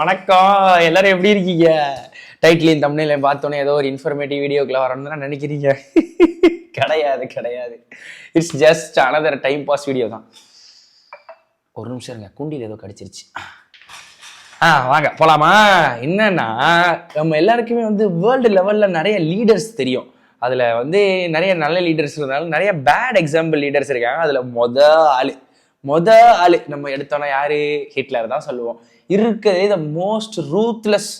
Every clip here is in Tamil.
வணக்கம். எல்லாரும் எப்படி இருக்கீங்க? டைட்டிலையும் தமிழ்லையும் பார்த்தோன்னே ஏதோ ஒரு இன்ஃபர்மேட்டிவ் வீடியோக்குள்ள வரணும்னு தான் நினைக்கிறீங்க? கிடையாது கிடையாது. It's just another time pass video தான். ஒரு நிமிஷம் இருங்க. குண்டியில் ஏதோ கடிச்சிருச்சு. ஆ வாங்க போலாமா? என்னன்னா நம்ம எல்லாருக்குமே வந்து வேர்ல்டு லெவலில் நிறைய லீடர்ஸ் தெரியும். அதில் வந்து நிறைய நல்ல லீடர்ஸ் இருந்தாலும் நிறைய பேட் எக்ஸாம்பிள் லீடர்ஸ் இருக்காங்க. அதில் மொத ஆளு மொத ஆளு நம்ம எடுத்தோன்னா யாரு? ஹிட்லர் தான் சொல்லுவோம். இருக்கிறதே த மோஸ்ட் ரூத்லெஸ்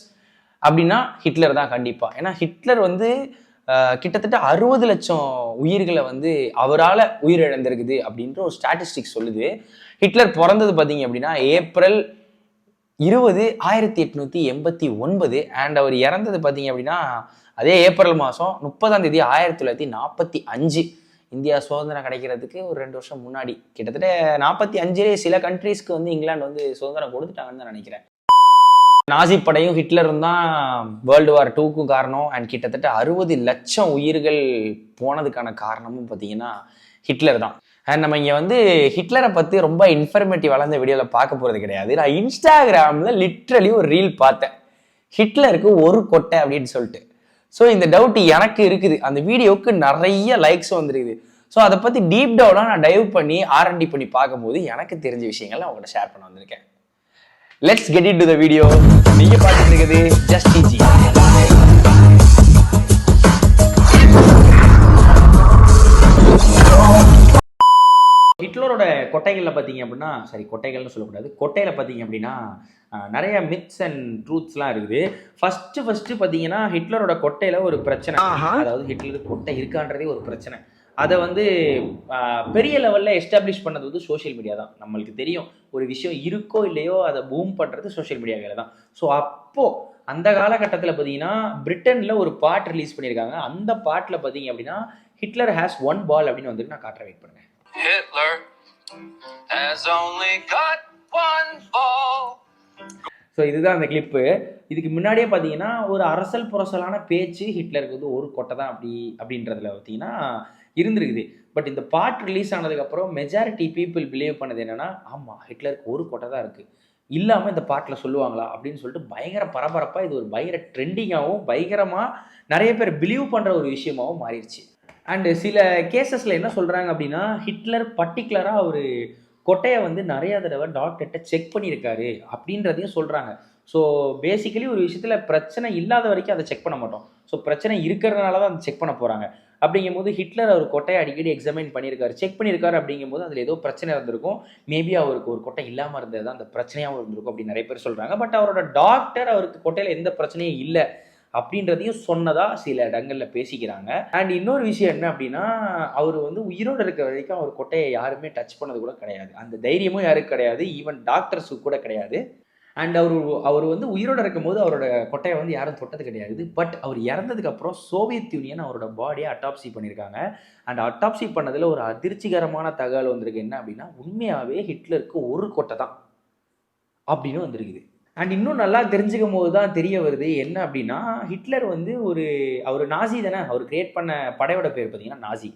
அப்படின்னா ஹிட்லர் தான் கண்டிப்பாக ஏன்னா ஹிட்லர் வந்து கிட்டத்தட்ட அறுபது லட்சம் உயிர்களை வந்து அவரால் உயிரிழந்திருக்குது அப்படின்ற ஒரு ஸ்டாட்டிஸ்டிக்ஸ் சொல்லுது. ஹிட்லர் பிறந்தது பார்த்தீங்க அப்படின்னா ஏப்ரல் இருபது ஆயிரத்தி எட்நூற்றி எண்பத்தி ஒன்பது. அண்ட் அவர் இறந்தது பார்த்தீங்க அப்படின்னா அதே ஏப்ரல் மாதம் முப்பதாம் தேதி ஆயிரத்தி தொள்ளாயிரத்தி நாற்பத்தி அஞ்சு. இந்தியா சுதந்திரம் கிடைக்கிறதுக்கு ஒரு ரெண்டு வருஷம் முன்னாடி. கிட்டத்தட்ட நாற்பத்தி அஞ்சுலேயே சில கண்ட்ரீஸ்க்கு வந்து இங்கிலாந்து வந்து சுதந்திரம் கொடுத்துட்டாங்கன்னு தான் நினைக்கிறேன். நாசி படையும் ஹிட்லரும் தான் வேர்ல்டு வார் டூக்கும் காரணம். அண்ட் கிட்டத்தட்ட அறுபது லட்சம் உயிர்கள் போனதுக்கான காரணமும் பார்த்தீங்கன்னா ஹிட்லர் தான். அண்ட் நம்ம இங்கே வந்து ஹிட்லரை பற்றி ரொம்ப இன்ஃபர்மேட்டிவ் வளர்ந்த வீடியோவில் பார்க்க போகிறது கிடையாது. நான் இன்ஸ்டாகிராமில் லிட்ரலி ஒரு ரீல் பார்த்தேன். ஹிட்லருக்கு ஒரு கொட்டை அப்படின்னு சொல்லிட்டு. ஸோ இந்த டவுட் எனக்கு இருக்குது. அந்த வீடியோவுக்கு நிறைய லைக்ஸ் வந்துருக்குது. ஸோ அதை பற்றி டீப் டவுனாக நான் டைவ் பண்ணி ஆர்என்டி பண்ணி பார்க்கும்போது எனக்கு தெரிஞ்ச விஷயங்கள் நான் உங்கள்கிட்ட ஷேர் பண்ண வந்திருக்கேன். Let's get it to the video நீங்கள் பார்த்துட்டு இருக்குது ஜஸ்ட் கொட்டைகளில் பார்த்தீங்க அப்படின்னா சரி கொட்டைகள்னு சொல்லக்கூடாது. கொட்டையில் பார்த்தீங்க அப்படின்னா நிறைய மித்ஸ் அண்ட் ட்ரூத்ஸ்லாம் இருக்குது. ஃபர்ஸ்ட் ஃபர்ஸ்ட் பார்த்தீங்கன்னா ஹிட்லரோட கொட்டையில் ஒரு பிரச்சனை. அதாவது ஹிட்லருக்கு கொட்டை இருக்கான்றதே ஒரு பிரச்சனை. அதை வந்து பெரிய லெவலில் எஸ்டாப்ளிஷ் பண்ணது வந்து சோஷியல் மீடியா தான். நம்மளுக்கு தெரியும் ஒரு விஷயம் இருக்கோ இல்லையோ அதை பூம் பண்ணுறது சோஷியல் மீடியா வேலை தான். ஸோ அப்போது அந்த காலகட்டத்தில் பார்த்தீங்கன்னா பிரிட்டனில் ஒரு பாட் ரிலீஸ் பண்ணியிருக்காங்க. அந்த பாட்டில் பார்த்தீங்க அப்படின்னா ஹிட்லர் ஹேஸ் ஒன் பால் அப்படின்னு வந்துட்டு நான் காட்டுற வெயிட் பண்ணுங்க. ஸோ இதுதான் அந்த கிளிப்பு இதுக்கு முன்னாடியே பார்த்தீங்கன்னா ஒரு அரசல் புரசலான பேச்சு ஹிட்லருக்கு வந்து ஒரு கொட்டை தான் அப்படி அப்படின்றதுல பார்த்தீங்கன்னா இருந்திருக்குது. பட் இந்த பாட் ரிலீஸ் ஆனதுக்கப்புறம் மெஜாரிட்டி பீப்புள் பிலீவ் பண்ணது என்னன்னா ஆமாம் ஹிட்லருக்கு ஒரு கொட்டை தான் இருக்குது இல்லாமல் இந்த பாட்டில் சொல்லுவாங்களா அப்படின்னு சொல்லிட்டு பயங்கர பரபரப்பாக இது ஒரு பயங்கர ட்ரெண்டிங்காகவும் பயங்கரமாக நிறைய பேர் பிலீவ் பண்ணுற ஒரு விஷயமாகவும் மாறிடுச்சு. அண்டு சில கேசஸில் என்ன சொல்கிறாங்க அப்படின்னா ஹிட்லர் பர்டிகுலராக ஒரு கொட்டையை வந்து நிறைய தடவை டாக்டர்கிட்ட செக் பண்ணியிருக்காரு அப்படின்றதையும் சொல்கிறாங்க ஸோ பேசிக்கலி ஒரு விஷயத்தில் பிரச்சனை இல்லாத வரைக்கும் அதை செக் பண்ண மாட்டோம். ஸோ பிரச்சனை இருக்கிறதுனால தான் அதை செக் பண்ண போகிறாங்க அப்படிங்கும்போது ஹிட்லர் அவர் கொட்டையை அடிக்கடி எக்ஸாமின் பண்ணியிருக்காரு. செக் பண்ணியிருக்காரு அப்படிங்கும்போது அதில் ஏதோ பிரச்சனை இருந்திருக்கும். மேபி அவருக்கு ஒரு கொட்டை இல்லாமல் இருந்தது தான் அந்த பிரச்சனையாகவும் இருந்திருக்கும் அப்படின்னு நிறைய பேர் சொல்கிறாங்க பட் அவரோட டாக்டர் அவருக்கு கொட்டையில் எந்த பிரச்சனையும் இல்லை. அப்படின்றதையும் சொன்னதா சில இடங்களில் பேசிக்கிறாங்க. அண்ட் இன்னொரு விஷயம் என்ன அப்படின்னா அவர் வந்து உயிரோடு இருக்க வரைக்கும் அவர் கொட்டையை யாருமே டச் பண்ணது கூட கிடையாது. அந்த தைரியமும் யாருக்கு கிடையாது ஈவன் டாக்டர்ஸுக்கு கூட கிடையாது. அண்ட் அவர் அவர் வந்து உயிரோடு இருக்கும்போது அவரோட கொட்டையை வந்து யாரும் தொட்டது கிடையாது. பட் அவர் இறந்ததுக்கப்புறம் சோவியத் யூனியன் அவரோட பாடியை அட்டாப்சி பண்ணியிருக்காங்க அண்ட் அட்டாப்சி பண்ணதில் ஒரு அதிர்ச்சிகரமான தகவல் வந்திருக்கு. என்ன அப்படின்னா உண்மையாகவே ஹிட்லருக்கு ஒரு கொட்டை தான் அப்படின்னு வந்திருக்குது. அண்ட் இன்னும் நல்லா தெரிஞ்சுக்கும் போது தான் தெரிய வருது என்ன அப்படின்னா ஹிட்லர் வந்து ஒரு அவர் நாசி தானே அவர் கிரியேட் பண்ண படையோட பேர் பார்த்தீங்கன்னா நாசி.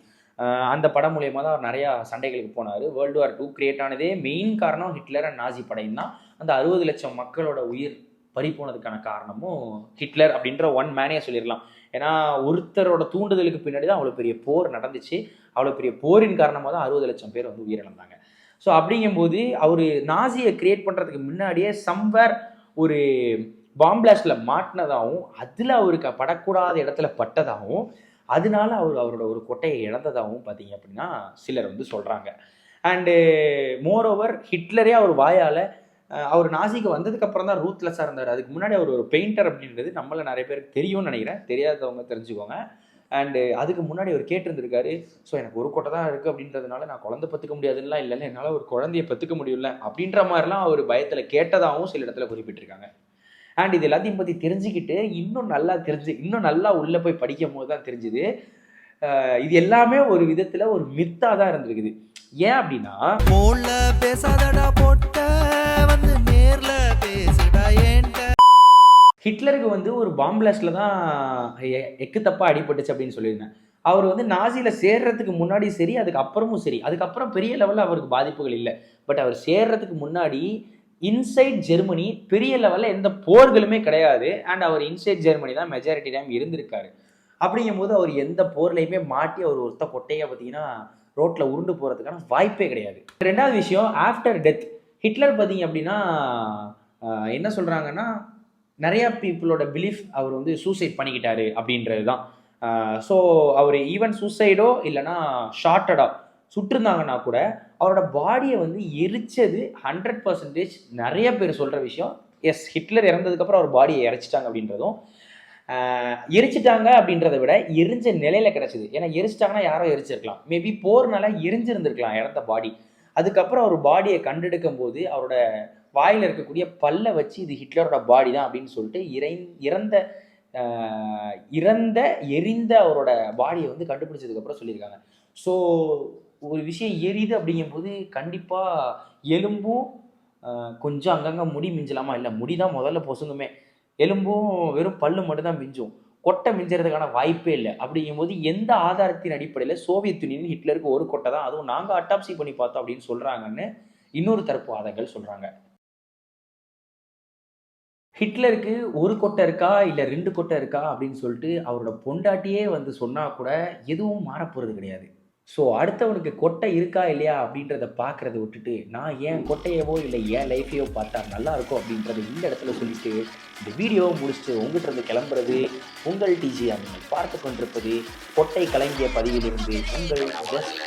அந்த படம் மூலயமா தான் அவர் நிறையா சண்டைகளுக்கு போனார். வேர்ல்டு வார் டூ கிரியேட் ஆனதே மெயின் காரணம் ஹிட்லர் அண்ட் நாசி படையும் தான். அந்த அறுபது லட்சம் மக்களோட உயிர் பறி போனதுக்கான காரணமும் ஹிட்லர் அப்படின்ற ஒன் மேனே சொல்லிடலாம். ஏன்னா ஒருத்தரோட தூண்டுதலுக்கு பின்னாடி தான் அவ்வளோ பெரிய போர் நடந்துச்சு. அவ்வளோ பெரிய போரின் காரணமாக தான் அறுபது லட்சம் பேர் வந்து உயிரிழந்தாங்க. ஸோ அப்படிங்கும்போது அவர் நாசியை கிரியேட் பண்ணுறதுக்கு முன்னாடியே சம்வேர் ஒரு பாம்பிளாஸ்டில் மாட்டினதாகவும் அதில் அவருக்கு படக்கூடாத இடத்துல பட்டதாகவும் அதனால அவர் அவரோட ஒரு கொட்டையை இழந்ததாகவும் பார்த்தீங்க அப்படின்னா சிலர் வந்து சொல்கிறாங்க அண்டு மோரோவர் ஹிட்லரே அவர் வாயால் அவர் நாசிக்கு வந்ததுக்கு அப்புறம் தான் ரூத்லெஸ்ஸாக இருந்தார். அதுக்கு முன்னாடி அவர் ஒரு பெயிண்டர் அப்படின்றது நம்மள நிறைய பேருக்கு தெரியும்னு நினைக்கிறேன். தெரியாதவங்க தெரிஞ்சுக்கோங்க. அண்டு அதுக்கு முன்னாடி அவர் கேட்டிருந்திருக்காரு ஸோ எனக்கு ஒரு கொட்டை தான் இருக்குது அப்படின்றதுனால நான் குழந்தை பத்துக்க முடியாதுன்னா இல்லைல்ல என்னால் ஒரு குழந்தைய பத்துக்க முடியல. அப்படின்ற மாதிரிலாம் அவர் பயத்தில் கேட்டதாகவும் சில இடத்துல குறிப்பிட்டிருக்காங்க. அண்ட் இது எல்லாத்தையும் பற்றி தெரிஞ்சுக்கிட்டு இன்னும் நல்லா தெரிஞ்சு இன்னும் நல்லா உள்ளே போய் படிக்கும் போது தான் தெரிஞ்சுது. இது எல்லாமே ஒரு விதத்தில் ஒரு மித்தாக தான் இருந்திருக்குது. ஏன் அப்படின்னா ஹிட்லருக்கு வந்து ஒரு பாம்பிளாஸ்டில் தான் எக்கு தப்பாக அடிபட்டுச்சு அப்படின்னு சொல்லியிருந்தேன். அவர் வந்து நாசியில் சேர்றதுக்கு முன்னாடி சரி அதுக்கு அப்புறமும் சரி. அதுக்கப்புறம் பெரிய லெவலில் அவருக்கு பாதிப்புகள் இல்லை. பட் அவர் சேர்றதுக்கு முன்னாடி இன்சைட் ஜெர்மனி பெரிய லெவலில் எந்த போர்களுமே கிடையாது. அண்ட் அவர் இன்சைட் ஜெர்மனி தான் மெஜாரிட்டி டைம் இருந்திருக்காரு. அப்படிங்கும்போது அவர் எந்த போர்லையுமே மாட்டி அவர் ஒருத்த கொட்டையை பார்த்தீங்கன்னா ரோட்டில் உருண்டு போகிறதுக்கான வாய்ப்பே கிடையாது. ரெண்டாவது விஷயம் ஆஃப்டர் டெத் ஹிட்லர் பார்த்தீங்க அப்படின்னா என்ன சொல்கிறாங்கன்னா நிறையா பீப்புளோட பிலீஃப் அவர் வந்து சூசைட் பண்ணிக்கிட்டாரு அப்படின்றது தான் ஸோ அவர் ஈவன் சூசைடோ இல்லைன்னா ஷார்ட்டடா சுட்டிருந்தாங்கன்னா கூட அவரோட பாடியை வந்து எரிச்சது ஹண்ட்ரட் பர்சன்டேஜ் நிறைய பேர் சொல்கிற விஷயம். எஸ் ஹிட்லர் இறந்ததுக்கப்புறம் அவர் பாடியை இறைச்சிட்டாங்க அப்படின்றதும். எரிச்சிட்டாங்க அப்படின்றத விட எரிஞ்ச நிலையில கிடைச்சது. ஏன்னா எரிச்சிட்டாங்கன்னா யாரோ எரிச்சிருக்கலாம். மேபி போர்னால எரிஞ்சிருந்திருக்கலாம் இறந்த பாடி அதுக்கப்புறம் அவர் பாடியை கண்டெடுக்கும் போது அவரோட வாயில் இருக்கக்கூடிய பல்லை வச்சு இது ஹிட்லரோட பாடி தான் அப்படின்னு சொல்லிட்டு இறை இறந்த இறந்த எரிந்த அவரோட பாடியை வந்து கண்டுபிடிச்சதுக்கப்புறம் சொல்லியிருக்காங்க. ஸோ ஒரு விஷயம் எரியுது அப்படிங்கும்போது கண்டிப்பாக எலும்பும் கொஞ்சம் அங்கங்கே முடி மிஞ்சலாமா? இல்லை முடி தான் முதல்ல பொசுங்குமே. எலும்பும் வெறும் பல்லு மட்டும்தான் மிஞ்சும். கொட்டை மிஞ்சறதுக்கான வாய்ப்பே இல்லை. அப்படிங்கும்போது எந்த ஆதாரத்தின் அடிப்படையில் சோவியத் யூனியன் ஹிட்லருக்கு ஒரு கொட்டை தான்? அதுவும் நாங்கள் அட்டாப்சி பண்ணி பார்த்தோம் அப்படின்னு சொல்கிறாங்கன்னு இன்னொரு தரப்பு வாதங்கள் சொல்கிறாங்க ஹிட்லருக்கு ஒரு கொட்டை இருக்கா இல்லை ரெண்டு கொட்டை இருக்கா அப்படின்னு சொல்லிட்டு அவரோட பொண்டாட்டியே வந்து சொன்னால் கூட எதுவும் மாறப்போகிறது கிடையாது. ஸோ அடுத்தவனுக்கு கொட்டை இருக்கா இல்லையா அப்படின்றத பார்க்குறத விட்டுட்டு நான் ஏன் கொட்டையவோ இல்லை ஏன் லைஃபையோ பார்த்தா நல்லா இருக்கும் அப்படின்றத இந்த இடத்துல சொல்லிட்டு இந்த வீடியோவை முடிச்சுட்டு உங்கள்கிட்ட இருந்து கிளம்புறது உங்கள் டிஜி நீங்கள் பார்த்து கொண்டிருப்பது கொட்டை கலங்கிய பதிவிலிருந்து உங்கள் ஜஸ்ட்